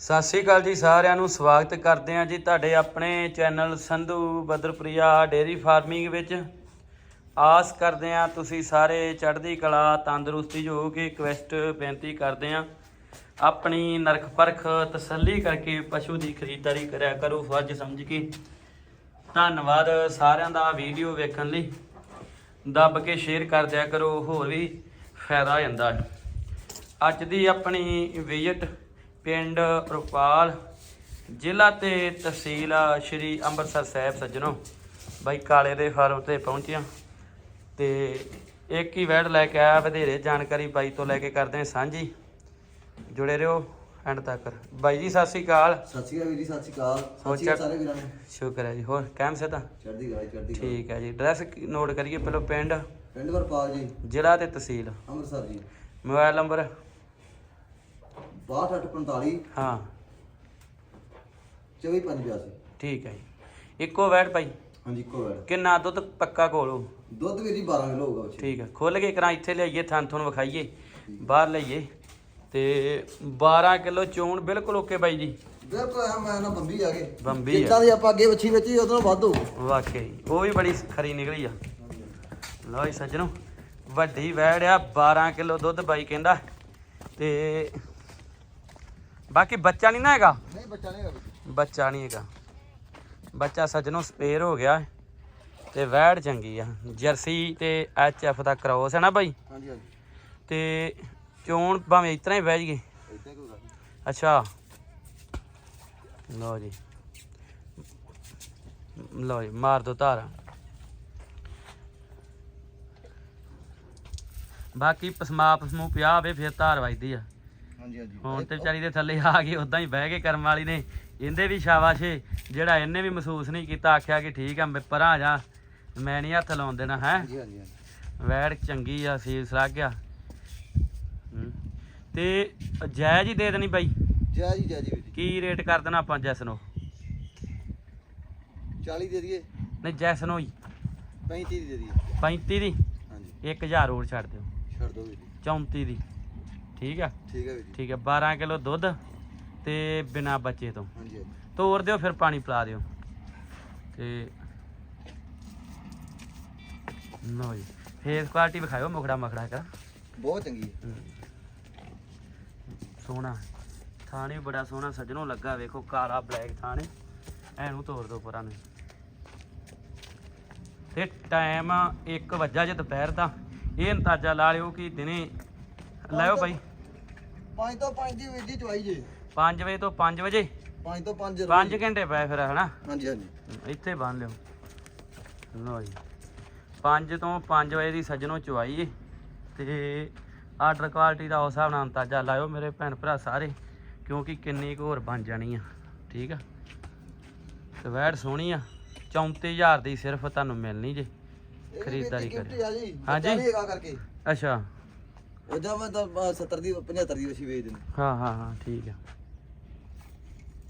ਸਤਿ ਸ਼੍ਰੀ ਅਕਾਲ ਜੀ ਸਾਰਿਆਂ ਨੂੰ, ਸਵਾਗਤ ਕਰਦੇ ਹਾਂ ਜੀ ਤੁਹਾਡੇ ਆਪਣੇ ਚੈਨਲ ਸੰਧੂ ਬਦਰਪ੍ਰਿਆ ਡੇਰੀ ਫਾਰਮਿੰਗ ਵਿੱਚ। ਆਸ ਕਰਦੇ ਹਾਂ ਤੁਸੀਂ ਸਾਰੇ ਚੜ੍ਹਦੀ ਕਲਾ, ਤੰਦਰੁਸਤੀ ਜੋ ਕਿ ਰਿਕਵੈਸਟ ਬੇਨਤੀ ਕਰਦੇ ਹਾਂ, ਆਪਣੀ ਨਰਖ ਪਰਖ ਤਸੱਲੀ ਕਰਕੇ ਪਸ਼ੂ ਦੀ ਖਰੀਦਦਾਰੀ ਕਰਿਆ ਕਰੋ, ਫਰਜ਼ ਸਮਝ ਕੇ। ਧੰਨਵਾਦ ਸਾਰਿਆਂ ਦਾ ਵੀਡੀਓ ਵੇਖਣ ਲਈ। ਦੱਬ ਕੇ ਸ਼ੇਅਰ ਕਰ ਦਿਆ ਕਰੋ, ਹੋਰ ਵੀ ਫਾਇਦਾ ਹੋ ਜਾਂਦਾ ਹੈ। ਅੱਜ ਦੀ ਆਪਣੀ ਵਿਜ਼ਿਟ ਪਿੰਡ ਰੁਪਾਲ ਜ਼ਿਲ੍ਹਾ ਤੇ ਤਹਿਸੀਲ ਸ਼੍ਰੀ ਅੰਮ੍ਰਿਤਸਰ ਸਾਹਿਬ ਸੱਜਣੋ। ਬਾਈ ਕਾਲੇ ਦੇ ਫਾਰਮ ਤੇ ਪਹੁੰਚਿਆ ਤੇ ਇੱਕ ਹੀ ਵੈਡ ਲੈ ਕੇ ਆਇਆ ਵਧੇਰੇ ਜਾਣਕਾਰੀ ਬਾਈ ਤੋਂ ਲੈ ਕੇ ਕਰਦੇ ਹਾਂ ਸਾਂਝੀ। ਜੁੜੇ ਰਹੋ ਐਂਡ ਤੱਕ। ਬਾਈ ਜੀ ਸਤਿ ਸ਼੍ਰੀ ਅਕਾਲ। ਸਤਿ ਸ਼੍ਰੀ ਅਕਾਲ ਵੀਰ ਜੀ ਸਤਿ ਸ਼੍ਰੀ ਅਕਾਲ। ਸਤਿ ਸ਼੍ਰੀ ਅਕਾਲ ਚੱਲ- ਸਾਰੇ ਵੀਰਾਂ ਨੂੰ। ਸ਼ੁਕਰ ਹੈ ਜੀ ਹੋਰ ਕੈਮ ਸੇ ਤਾਂ? ਚੜ੍ਹਦੀ ਕਲਾ ਚੜ੍ਹਦੀ ਕਲਾ। ਠੀਕ ਹੈ ਜੀ ਐਡਰੈਸ ਨੋਟ ਕਰੀਏ ਪਹਿਲਾਂ ਪਿੰਡ? ਪਿੰਡ ਵਰਪਾਲ ਜੀ। ਜ਼ਿਲ੍ਹਾ ਤੇ ਤਹਿਸੀਲ। ਅੰਮ੍ਰਿਤਸਰ ਜੀ। Mobile number? 6245 ਹਾਂ। 2485 ਠੀਕ ਹੈ ਜੀ। ਇੱਕੋ ਵੈਟ ਭਾਈ ਹਾਂਜੀ ਇੱਕੋ ਵੈਡ ਕਿੰਨਾ? ਦੁੱਧ ਪੱਕਾ ਕੋਲੋਂ ਦੁੱਧ ਵੀਰ ਜੀ 12 ਕਿਲੋ ਹੋਊਗਾ ਬੱਚੇ। ਠੀਕ ਹੈ। ਖੋਲ ਕੇ ਕਰਾਂ ਇੱਥੇ ਲਿਆਈਏ ਥਾਂ ਤੁਹਾਨੂੰ ਵਿਖਾਈਏ ਬਾਹਰ ਲਈਏ। ਤੇ 12 ਕਿਲੋ ਚੋਣ ਬਿਲਕੁਲ ਓਕੇ ਬਾਈ ਜੀ। ਬਿਲਕੁਲ ਆ ਮੈਂ ਨਾ ਬੰਬੀ ਆ ਗਏ। ਬੰਬੀ। ਜਿੱਦਾਂ ਦੀ ਆਪਾਂ ਅੱਗੇ ਵੱਛੀ ਵੇਚੀ ਉਦੋਂ ਵੱਧ। ਹੋਊ ਵਾਕਈ ਉਹ ਵੀ ਬੜੀ ਖਰੀ ਨਿਕਲੀ ਆ। ਲਓ ਜੀ ਸੱਜਣੋ ਵੱਡੀ ਵੈੜ ਆ 12 ਕਿਲੋ ਦੁੱਧ ਬਾਈ ਕਹਿੰਦਾ। ਤੇ ਬਾਕੀ ਬੱਚਾ ਨਹੀਂ ਨਾ ਹੈਗਾ? ਨਹੀਂ ਬੱਚਾ ਨਹੀਂ ਹੈਗਾ ਬੱਚਾ ਨਹੀਂ ਹੈਗਾ। ਬੱਚਾ ਸੱਜਣੋ ਸਪੇਅਰ ਹੋ ਗਿਆ ਤੇ ਵੈੜ ਚੰਗੀ ਆ। ਜਰਸੀ ਤੇ ਐਚ ਐਫ ਦਾ ਕ੍ਰੋਸ ਹੈ ਨਾ ਬਾਈ? ਹਾਂਜੀ ਹਾਂਜੀ। ਤੇ ਚੋਣ ਭਾਵੇਂ ਇਤਨਾ ਹੀ ਬਹਿ ਜਗੇ ਅੱਛਾ। ਲਓ ਜੀ। ਲਓ ਜੀ ਮਾਰ ਦੋ ਧਾਰਾ। ਬਾਕੀ ਪਸਮਾ ਪਸਮੂ ਪਿਆ ਹੋਵੇ ਫਿਰ ਧਾਰ ਵੱਜਦੀ ਆ। ਹਾਂਜੀ ਹਾਂਜੀ। ਹੁਣ ਤੇ ਵਿਚਾਰੀ ਦੇ ਥੱਲੇ ਆ ਗਈ ਉਦਾਂ ਹੀ ਬਹਿ ਕੇ ਕਰਮ ਵਾਲੀ ਨੇ। ਇਹਦੇ ਵੀ ਸ਼ਾਬਾਸ਼ ਜਿਹੜਾ ਇਹਨੇ ਵੀ ਮਹਿਸੂਸ ਨਹੀਂ ਕੀਤਾ ਆਖਿਆ ਕਿ ਠੀਕ ਆ ਮੈਂ ਪਰਾਂ ਆ ਜਾ ਮੈਂ ਨਹੀਂ ਹੱਥ ਲਾਉਣ ਦੇਣਾ ਹੈ? ਹਾਂਜੀ ਹਾਂਜੀ ਹਾਂਜੀ। ਵੈੜ ਚੰਗੀ ਆ ਸੀਸ ਲੱਗ ਗਿਆ। ਤੇ ਜਾਇਜ਼ ਹੀ ਦੇ ਦੇਣੀ ਬਾਈ। ਜੈ ਜੀ ਜੈ ਜੀ ਜੀ। ਕੀ ਰੇਟ ਕਰ ਦੇਣਾ ਆਪਾਂ ਜੈਸ ਨੂੰ 40 ਦੇ ਦਈਏ। ਨਹੀਂ ਜੈਸ ਨੂੰ ਹੀ। 35 ਦੀ ਦੇ ਦਈਏ। 35 ਦੀ? ਹਾਂਜੀ। 1000 ਹੋਰ ਛੱਡ ਦਿਓ। ਛੱਡ ਦਿਓ ਵੀਰ ਜੀ। 34 ਦੀ। ਠੀਕ ਆ? ਠੀਕ ਹੈ ਵੀਰ ਜੀ। ਠੀਕ ਆ 12 ਕਿਲੋ ਦੁੱਧ ਤੇ ਬਿਨਾ ਬੱਚੇ ਤੋਂ। ਹਾਂਜੀ ਹਾਂਜੀ। ਤੋੜ ਦਿਓ ਫਿਰ ਪਾਣੀ ਪਿਲਾ ਦਿਓ। ਤੇ ਲਓ ਜੀ ਫੇਸ ਕੁਆਲਿਟੀ ਵਿਖਾਇਓ ਮੁਖੜਾ ਮਖੜਾ ਕਰ ਬਹੁਤ ਚੰਗੀ ਹੈ। ਸੋਹਣਾ। ਥਾਣੇ ਵੀ ਬੜਾ ਸੋਹਣਾ ਸੱਜਣੋਂ ਲੱਗਾ ਵੇਖੋ ਕਾਲਾ ਬਲੈਕ ਥਾਣੇ। ਐਨੂੰ ਤੋੜ ਦੋ ਪਰਾਂ ਨੂੰ। ਤੇ ਟਾਈਮ 1 ਵਜਾ ਜੇ ਦੁਪਹਿਰ ਦਾ। ਇਹ ਅੰਦਾਜ਼ਾ ਲਾ ਲਿਓ ਕਿ ਦਿਨੇ ਲਾਇਓ ਬਾਈ। 5 ਤੋਂ 5 ਦੀ ਵੀਰ ਜੀ ਚਵਾਈ ਜੇ। 5 ਵਜੇ ਤੋਂ 5 ਵਜੇ? 5 ਤੋਂ 5 5 ਘੰਟੇ ਪਏ ਫਿਰ ਹਨਾ? ਹਾਂਜੀ ਹਾਂਜੀ। ਇੱਥੇ ਬੰਨ ਲਿਓ। ਲਓ ਜੀ। 5 ਤੋਂ 5 ਵਜੇ ਦੀ ਸੱਜਣੋਂ ਚਵਾਈ ਏ। ਤੇ ਆਰਡਰ ਕੁਆਲਿਟੀ ਦਾ ਉਸ ਹਿਸਾਬ ਨਾਲ ਅੰਦਾਜ਼ਾ ਲਾਇਓ ਮੇਰੇ ਭੈਣ ਭਰਾ ਸਾਰੇ ਕਿਉਂਕਿ ਕਿੰਨੀ ਕੁ ਹੋਰ ਬਣ ਜਾਣੀ ਆ। ਠੀਕ ਆ? ਵੈੜ ਸੋਹਣੀ ਆ। 34000 ਦੀ ਸਿਰਫ ਤੁਹਾਨੂੰ ਮਿਲਣੀ ਜੇ। ਖਰੀਦਦਾਰੀ ਜੀ। ਹਾਂਜੀ। ਅੱਛਾ। ਉਹਦਾ ਮੈਂ ਤਾਂ 70 ਦੀ 75 ਦੀ ਵਸੀ ਵੇਚ ਦਿੰਦੇ। ਹਾਂ ਹਾਂ ਹਾਂ, ਠੀਕ ਆ।